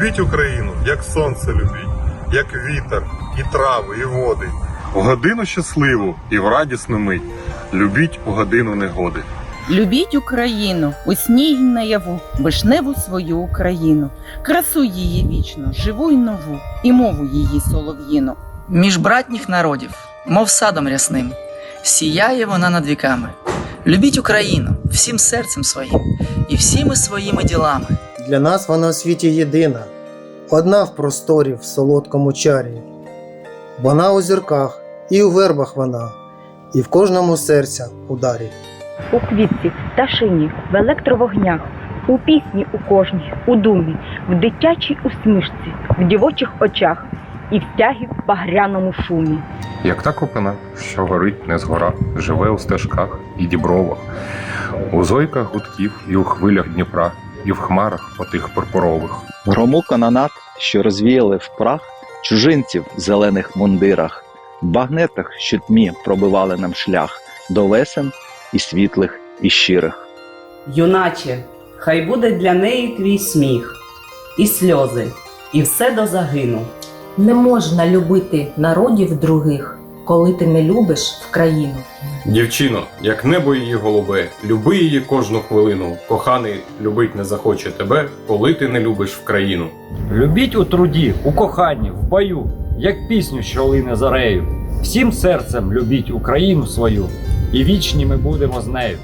Любіть Україну, як сонце любіть, як вітер, і трави, і води. В годину щасливу і в радісну мить. Любіть у годину негоди. Любіть Україну, у сні й наяву, вишневу свою Україну, красу її вічну, живу й нову, і мову її солов'їну. Між братніх народів, мов садом рясним, сіяє вона над віками. Любіть Україну всім серцем своїм і всіми своїми ділами. Для нас вона у світі єдина, одна в просторі в солодкому чарі. Вона у зірках, і у вербах вона, і в кожному серця ударі. у квітці, пташині, в електровогнях, у пісні у кожній, у думі, в дитячій усмішці, в дівочих очах і в стягі в багряному шумі. Як та копина, що горить не згора, живе у стежках і дібровах, у зойках гудків і у хвилях Дніпра, і в хмарах отих пурпурових. Грому канонат, що розвіяли в прах чужинців в зелених мундирах, в багнетах, що тьмі пробивали нам шлях до весен і світлих, і щирих. Юначе, хай буде для неї твій сміх, і сльози, і все до загину. Не можна любити народів других, коли ти не любиш в країну. Дівчино, як небо її голубе, люби її кожну хвилину. Коханий любить не захоче тебе, коли ти не любиш в країну. Любіть у труді, у коханні, в бою, як пісню, що лине зарею. Всім серцем любіть Україну свою, і вічні ми будемо з нею.